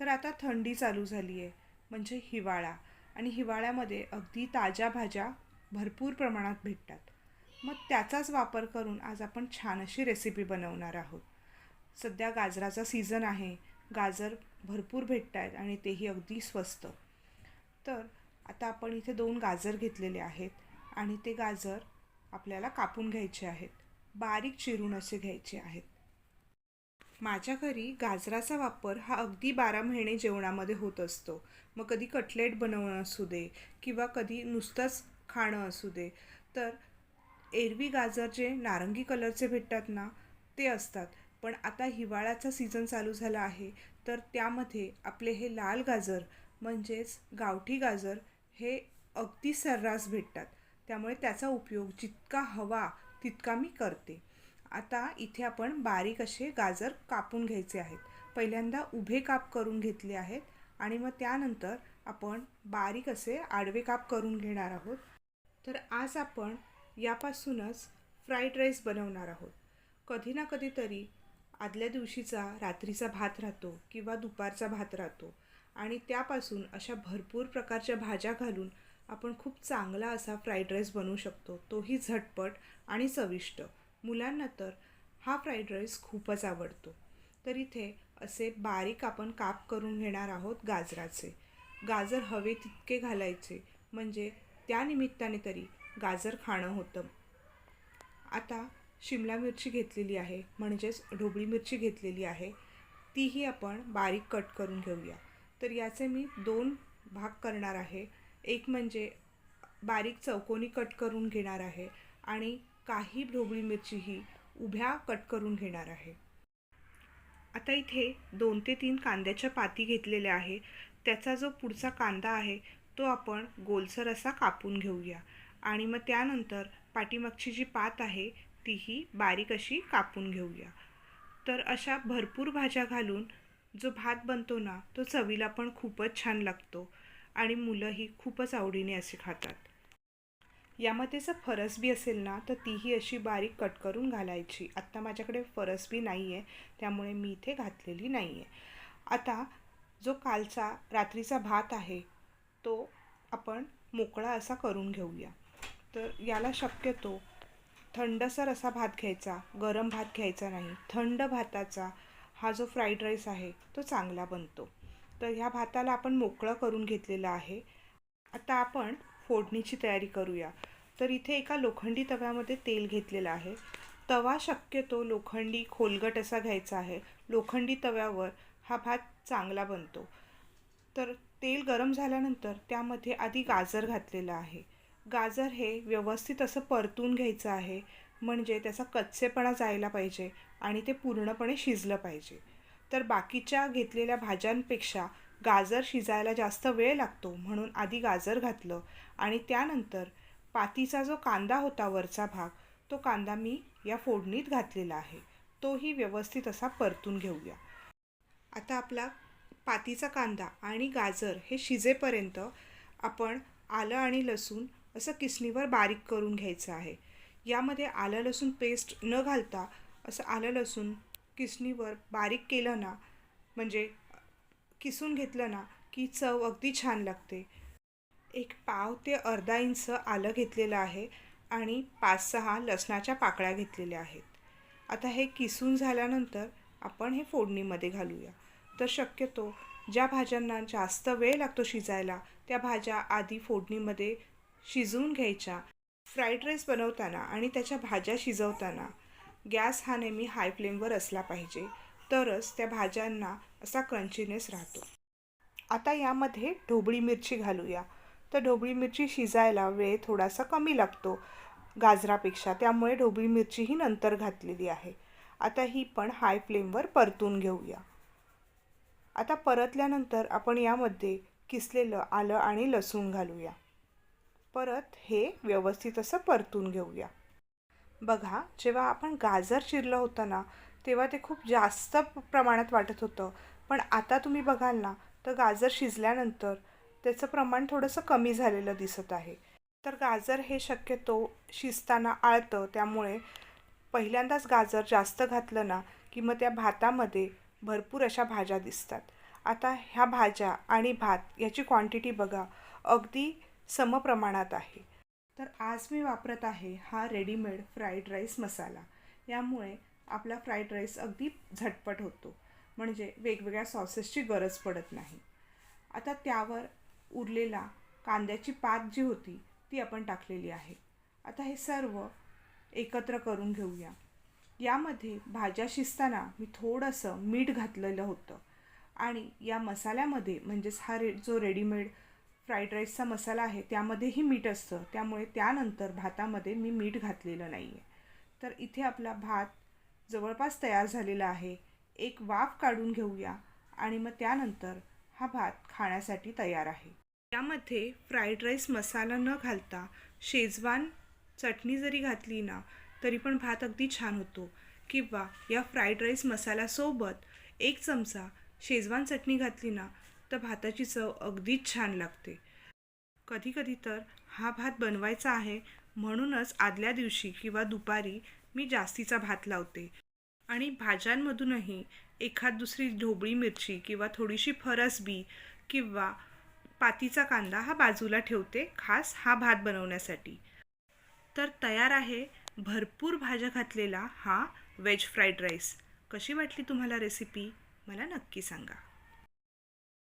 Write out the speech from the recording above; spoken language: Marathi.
तर आता थंडी चालू झाली आहे म्हणजे हिवाळा. आणि हिवाळ्यामध्ये अगदी ताज्या भाज्या भरपूर प्रमाणात भेटतात. मग त्याचाच वापर करून आज आपण छान अशी रेसिपी बनवणार आहोत. सध्या गाजराचा सीझन आहे गाजर भरपूर भेटत आहेत आणि तेही अगदी स्वस्त. तर आता आपण इथे दोन गाजर घेतलेले आहेत आणि ते गाजर आपल्याला कापून घ्यायचे आहेत. बारीक चिरून असे घ्यायचे आहेत. माझ्या घरी गाजराचा वापर हा अगदी बारा महिने जेवणामध्ये होत असतो. मग कधी कटलेट बनवणं असू दे किंवा कधी नुसतंच खाणं असू दे तर एरवी गाजर जे नारंगी कलरचे भेटतात ना ते असतात. पण आता हिवाळ्याचा सीझन चालू झाला आहे तर त्यामध्ये आपले हे लाल गाजर म्हणजेच गावठी गाजर हे अगदी सर्रास भेटतात. त्यामुळे त्याचा उपयोग जितका हवा तितका मी करते. आता इथे आपण बारीक असे गाजर कापून घ्यायचे आहेत. पहिल्यांदा उभे काप करून घेतले आहेत आणि मग त्यानंतर आपण बारीक असे आडवे काप करून घेणार आहोत. तर आज आपण यापासूनच फ्राईड राईस बनवणार आहोत. कधी ना कधीतरी आदल्या दिवशीचा रात्रीचा भात राहतो किंवा दुपारचा भात राहतो आणि त्यापासून अशा भरपूर प्रकारच्या भाज्या घालून आपण खूप चांगला असा फ्राईड राईस बनवू शकतो. तोही झटपट आणि चविष्ट. मुलांना तर हा फ्राईड राईस खूपच आवडतो. तर इथे असे बारीक आपण काप करून घेणार आहोत गाजराचे. गाजर हवे तितके घालायचे म्हणजे त्यानिमित्ताने तरी गाजर खाणं होतं. आता शिमला मिरची घेतलेली आहे म्हणजेच ढोबळी मिरची घेतलेली आहे. तीही आपण बारीक कट करून घेऊया. तर याचे मी दोन भाग करणार आहे. एक म्हणजे बारीक चौकोनी कट करून घेणार आहे आणि काही ढोबळी मिरचीही उभ्या कट करून घेणार आहे. आता इथे दोन ते तीन कांद्याच्या पाती घेतलेल्या आहे. त्याचा जो पुढचा कांदा आहे तो आपण गोलसर असा कापून घेऊया. आणि मग त्यानंतर पाठीमागची जी पात आहे तीही बारीक अशी कापून घेऊया. तर अशा भरपूर भाज्या घालून जो भात बनतो ना तो चवीला पण खूपच छान लागतो. आणि मुलंही खूपच आवडीने असे खातात. यामध्ये जर फरसबी असेल ना तर तीही अशी बारीक कट करून घालायची. आत्ता माझ्याकडे फरसबी नाही आहे त्यामुळे मी इथे घातलेली नाही आहे आता जो कालचा रात्रीचा भात आहे तो आपण मोकळा असा करून घेऊया. तर याला शक्यतो थंडसर असा भात घ्यायचा गरम भात घ्यायचा नाही. थंड भाताचा हा जो फ्राईड राईस आहे तो चांगला बनतो. तर ह्या भाताला आपण मोकळं करून घेतलेलं आहे. आता आपण फोडणीची तयारी करूया. तर इथे एका लोखंडी तव्यामध्ये तेल घेतलेलं आहे. तवा शक्यतो लोखंडी खोलगट असा घ्यायचा आहे. लोखंडी तव्यावर हा भात चांगला बनतो. तर तेल गरम झाल्यानंतर त्यामध्ये आधी गाजर घातलेलं आहे. गाजर हे व्यवस्थित असं परतून घ्यायचं आहे. म्हणजे त्याचा कच्चेपणा जायला पाहिजे आणि ते पूर्णपणे शिजलं पाहिजे. तर बाकीच्या घेतलेल्या भाज्यांपेक्षा गाजर शिजायला जास्त वेळ लागतो म्हणून आधी गाजर घातलं आणि त्यानंतर पातीचा जो कांदा होता वरचा भाग तो कांदा मी या फोडणीत घातलेला आहे. तोही व्यवस्थित असा परतून घेऊया. आता आपला पातीचा कांदा आणि गाजर हे शिजेपर्यंत आपण आलं आणि लसूण असं किसणीवर बारीक करून घ्यायचं आहे. यामध्ये आलं लसूण पेस्ट न घालता असं आलं लसूण किसणीवर बारीक केलं ना म्हणजे किसून घेतलं ना की चव अगदी छान लागते. एक पाव ते अर्धा इंच आलं घेतलेलं आहे आणि पाच सहा लसणाच्या पाकळ्या घेतलेल्या आहेत. आता हे किसून झाल्यानंतर आपण हे फोडणीमध्ये घालूया. तर शक्यतो ज्या भाज्यांना जास्त वेळ लागतो शिजायला त्या भाज्या आधी फोडणीमध्ये शिजवून घ्यायच्या. फ्राईड राईस बनवताना आणि त्याच्या भाज्या शिजवताना गॅस हा नेहमी हाय फ्लेमवर असला पाहिजे. तरच त्या भाज्यांना असा क्रंचीनेस राहतो. आता यामध्ये ढोबळी मिरची घालूया. तर ढोबळी मिरची शिजायला वेळ थोडासा कमी लागतो गाजरापेक्षा. त्यामुळे ढोबळी मिरची ही नंतर घातलेली आहे. आता ही पण हाय फ्लेमवर परतून घेऊया. आता परतल्यानंतर आपण यामध्ये किसलेलं आलं आणि लसूण घालूया. परत हे व्यवस्थित असं परतून घेऊया. बघा जेव्हा आपण गाजर चिरलं होतं ना तेव्हा ते खूप जास्त प्रमाणात वाटत होतं. पण आता तुम्ही बघाल ना तर गाजर शिजल्यानंतर त्याचं प्रमाण थोडंसं कमी झालेलं दिसत आहे. तर गाजर हे शक्यतो शिजताना आळतं त्यामुळे पहिल्यांदाच गाजर जास्त घातलं ना की मग त्या भातामध्ये भरपूर अशा भाज्या दिसतात. आता ह्या भाज्या आणि भात याची क्वांटिटी बघा अगदी समप्रमाणात आहे. तर आज मी वापरत आहे हा रेडीमेड फ्राईड राईस मसाला. यामुळे आपला फ्राईड राईस अगदी झटपट होतो. म्हणजे वेगवेगळ्या सॉसेसची गरज पडत नाही. आता त्यावर उरलेला कांद्याची पात जी होती ती आपण टाकलेली आहे. आता हे सर्व एकत्र करून घेऊया. यामध्ये भाज्या शिजताना मी थोडंसं मीठ घातलेलं होतं. आणि या मसाल्यामध्ये म्हणजेच हा रे जो रेडीमेड फ्राईड राईसचा मसाला आहे त्यामध्येही मीठ असतं. त्यामुळे त्यानंतर भातामध्ये मी मीठ घातलेलं नाही आहे तर इथे आपला भात जवळपास तयार झालेला आहे. एक वाफ काढून घेऊया आणि मग त्यानंतर हा भात खाण्यासाठी तयार आहे. यामध्ये फ्राईड राईस मसाला न घालता शेजवान चटणी जरी घातली ना तरी पण भात अगदी छान होतो. किंवा या फ्राईड राईस मसाल्यासोबत एक चमचा शेजवान चटणी घातली ना तर भाताची चव अगदीच छान लागते. कधीकधी तर हा भात बनवायचा आहे म्हणूनच आदल्या दिवशी किंवा दुपारी मी जास्तीचा भात लावते. आणि भाज्यांमधूनही एखाद दुसरी ढोबळी मिरची किंवा थोडीशी फरसबी किंवा पातीचा कांदा हा बाजूला ठेवते खास हा भात बनवण्यासाठी. तर तयार आहे भरपूर भाज्या घातलेला हा व्हेज फ्राईड राईस. कशी वाटली तुम्हाला रेसिपी? मला नक्की सांगा.